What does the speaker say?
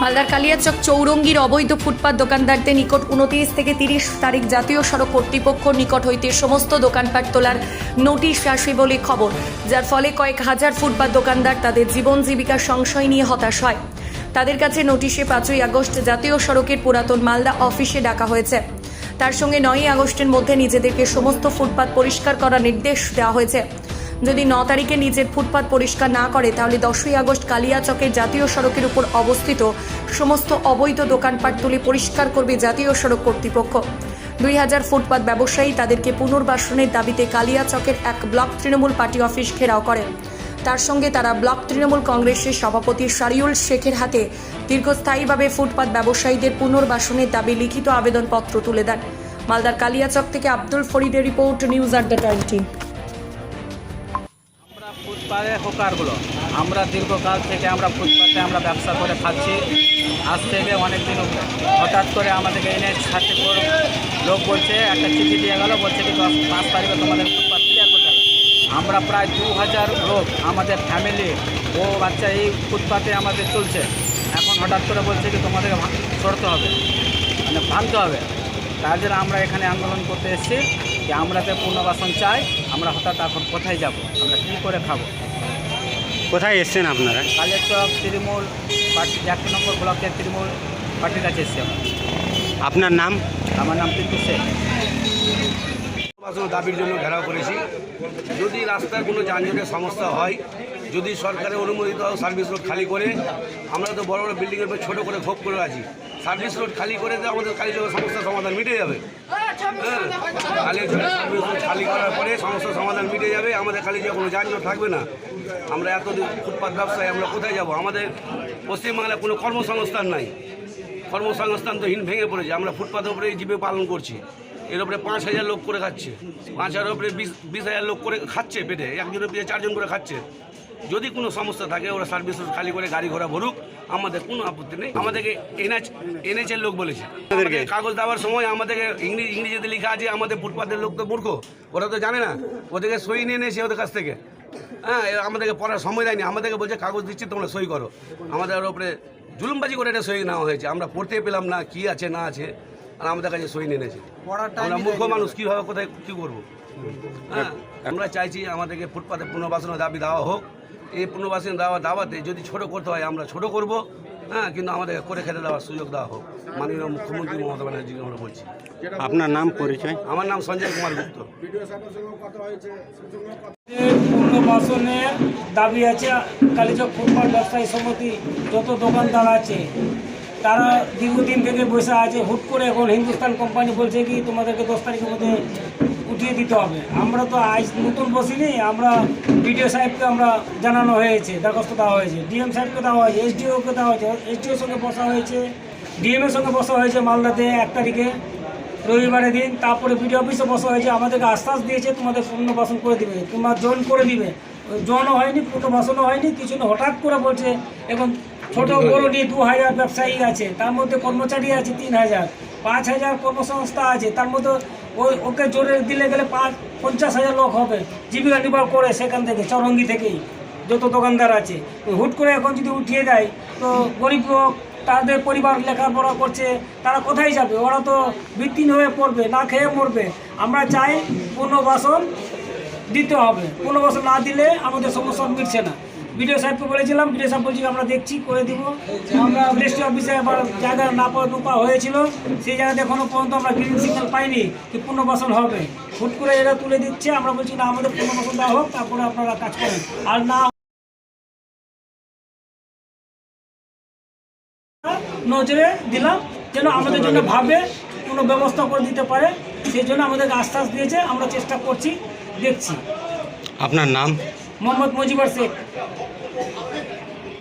মালদার কালিয়াচক চৌরঙ্গির অবৈধ ফুটপাত দোকানদারদের নিকট উনত্রিশ থেকে তিরিশ তারিখ জাতীয় সড়ক কর্তৃপক্ষ নিকট হইতে সমস্ত দোকানপাট তোলার নোটিশ আসে বলে খবর, যার ফলে কয়েক হাজার ফুটপাত দোকানদার তাদের জীবন জীবিকার সংশয় নিয়ে হতাশ হয়। তাদের কাছে নোটিশে পাঁচই আগস্ট জাতীয় সড়কের পুরাতন মালদা অফিসে ডাকা হয়েছে। তার সঙ্গে নয়ই আগস্টের মধ্যে নিজেদেরকে সমস্ত ফুটপাত পরিষ্কার করার নির্দেশ দেওয়া হয়েছে। যদি ন তারিখে নিজের ফুটপাত পরিষ্কার না করে, তাহলে দশই আগস্ট কালিয়াচকের জাতীয় সড়কের উপর অবস্থিত সমস্ত অবৈধ দোকানপাট তুলে পরিষ্কার করবে জাতীয় সড়ক কর্তৃপক্ষ। দুই হাজার ফুটপাত ব্যবসায়ী তাদেরকে পুনর্বাসনের দাবিতে কালিয়াচকের এক ব্লক তৃণমূল পার্টি অফিস ঘেরাও করে। তার সঙ্গে তারা ব্লক তৃণমূল কংগ্রেসের সভাপতি শারিউল শেখের হাতে দীর্ঘস্থায়ীভাবে ফুটপাত ব্যবসায়ীদের পুনর্বাসনের দাবি লিখিত আবেদনপত্র তুলে দেন। মালদার কালিয়াচক থেকে Abdul ফরিদের report news at the twenty. ফুটপাতে হোকারগুলো। আমরা দীর্ঘকাল থেকে আমরা ফুটপাতে আমরা ব্যবসা করে খাচ্ছি। আজ থেকে অনেক দিন হঠাৎ করে আমাদেরকে এনে করে লোক বলছে, একটা চিঠি দিয়ে গেল, বলছে কি দশ পাঁচ তারিখে তোমাদের ফুটপাত ক্লিয়ার করতে হবে। আমরা প্রায় দু হাজার লোক, আমাদের ফ্যামিলি ও বাচ্চা এই ফুটপাতে আমাদের চলছে। এখন হঠাৎ করে বলছে কি তোমাদেরকে সরতে হবে। মানে ভাঙতে হবে। তার জন্য আমরা এখানে আন্দোলন করতে এসেছি যে আমরা যে পুনর্বাসন চাই আমরা হঠাৎ এখন কোথায় যাব? আমরা কী করে খাব? কোথায় এসছেন আপনারা? কালেচক তৃণমূল পার্টি এক নম্বর ব্লকের তৃণমূল পার্টির কাছে এসেছি আমরা। আপনার নাম? আমার নাম পিন্টু বাসন দাবির জন্য ঘেরাও করেছি। যদি রাস্তার কোনো যানজটের সমস্যা হয় যদি সরকারের অনুমোদিত সার্ভিস রোড খালি করে আমরা তো বড় বড় বিল্ডিংয়ের উপর ছোটো করে ক্ষোভ করে আছি সার্ভিস রোড খালি করে তো আমাদের কালীচকের সমস্যার সমাধান মিটে যাবে। হ্যাঁ কালীচকের সার্ভিস রোড খালি করার পরে সমস্যার সমাধান মিটে যাবে আমাদের কালীচকে কোনো যানজট থাকবে না। আমরা এতদিন ফুটপাত ব্যবসায় আমরা কোথায় যাব? আমাদের পশ্চিমবাংলায় কোনো কর্মসংস্থান নাই। কর্মসংস্থান তো হিন ভেঙে পড়েছে। আমরা ফুটপাতের উপরে জীবে পালন করছি। এর উপরে পাঁচ হাজার লোক করে খাচ্ছে। পাঁচ হাজার উপরে বিশ বিশ হাজার লোক করে খাচ্ছে পেটে। একজনের পেটে চারজন করে খাচ্ছে। যদি কোনো সমস্যা থাকে ওরা সার্ভিস খালি করে গাড়ি ঘোড়া ভরুক আমাদের কোনো আপত্তি নেই। আমাদেরকে এনএচ এনএচের লোক বলেছে। আমাদেরকে? কাগজ দেওয়ার সময় আমাদেরকে ইংরেজি ইংরেজিতে লেখা আছে আমাদের ফুটপাতের লোক তো মূর্খ। ওরা তো জানে না। ওদেরকে সই নিয়ে নিয়েছে ওদের কাছ থেকে। হ্যাঁ আমাদেরকে পড়ার সময় দেয়নি। আমাদেরকে বলছে কাগজ দিচ্ছি তোমরা সই করো। আমাদের ওর উপরে জুলুমবাজি করে এটা সই নেওয়া হয়েছে। আমরা পড়তে পেলাম না কি আছে না আছে। আর আমাদের কাছে সই নিয়ে নিয়েছে। আমরা মূর্খ মানুষ কীভাবে কোথায় কী করব? হ্যাঁ। আমরা চাইছি আমাদেরকে ফুটপাতে পুনর্বাসনের দাবি দেওয়া হোক। এই পুনর্বাসন দেওয়া দাওয়াতে যদি ছোট করতে হয় আমরা ছোট করব। হ্যাঁ কিন্তু আমাদেরকে করে খেতে দেওয়ার সুযোগ দেওয়া হোক। মাননীয় মুখ্যমন্ত্রী মমতা ব্যানার্জিকে আমরা বলছি। আপনার নাম পরিচয়? আমার নাম সঞ্জয় কুমার গুপ্ত। পুনর্বাসনের দাবি আছে। কালীচক ফুটবল ব্যবসায়ী সমিতি যত দোকানদার আছে তারা দীর্ঘদিন থেকে বসে আছে। হুট করে এখন হিন্দুস্তান কোম্পানি বলছে কি তোমাদেরকে দশ তারিখের মধ্যে উঠিয়ে দিতে হবে। আমরা তো আজ নতুন বসিনি আমরা বিডিও সাহেবকে আমরা জানানো হয়েছে দরখাস্ত দেওয়া হয়েছে। ডিএম সাহেবকে দেওয়া হয়েছে এসডিওকে দেওয়া হয়েছে এসডিওর সঙ্গে বসা হয়েছে ডিএমের সঙ্গে বসা হয়েছে মালদাতে এক তারিখে রবিবারের দিন। তারপরে বিডিও অফিসে বসা হয়েছে আমাদেরকে আশ্বাস দিয়েছে তোমাদের পুনর্বাসন করে দিবে তোমরা জয়েন করে দিবে। জনও হয়নি পুনর্বাসনও হয়নি কিছু না হঠাৎ করে বলছে এবং ছোট বড় নিয়ে দু হাজার ব্যবসায়ী আছে তার মধ্যে কর্মচারী আছে তিন হাজার পাঁচ হাজার কর্মসংস্থা আছে তার মধ্যে ওই ওকে জোরে দিলে গেলে পাঁচ, পঞ্চাশ হাজার লোক হবে, জীবিকা নির্বাহ করে সেখান থেকে, চরঙ্গি থেকেই, যত দোকানদার আছে। হুট করে এখন যদি উঠিয়ে দেয়, তো গরিব লোক, তাদের পরিবার লেখাপড়া করছে, তারা কোথায় যাবে? ওরা তো ভিত্তিহীন হয়ে পড়বে, না খেয়ে মরবে। আমরা চাই পুনর্বাসন দিতে হবে। পুনর্বাসন না দিলে আমাদের সমস্যা মিটছে না। বিডিও সাহেবকে বলেছিলাম বিডিও সাহেব বলছি আমরা দেখছি করে দিব। আমরা রেজিস্ট্রি অফিসে আবার জায়গা না পাওয়া রূপা হয়েছিল সেই জায়গাতে এখনও পর্যন্ত আমরা গ্রিন সিগন্যাল পাইনি যে পুনর্বাসন হবে। হুট করে এরা তুলে দিচ্ছে আমরা বলছি না আমাদের পুনর্বাসন দেওয়া হোক তারপরে আপনারা কাজ করেন। আর না নজরে দিলাম যেন আমাদের জন্য ভাবে কোনো ব্যবস্থা করে দিতে পারে সেই জন্য আমাদেরকে আশ্বাস দিয়েছে আমরা চেষ্টা করছি দেখছি। আপনার নাম? মোহাম্মদ মজিবর শেখ। Oh,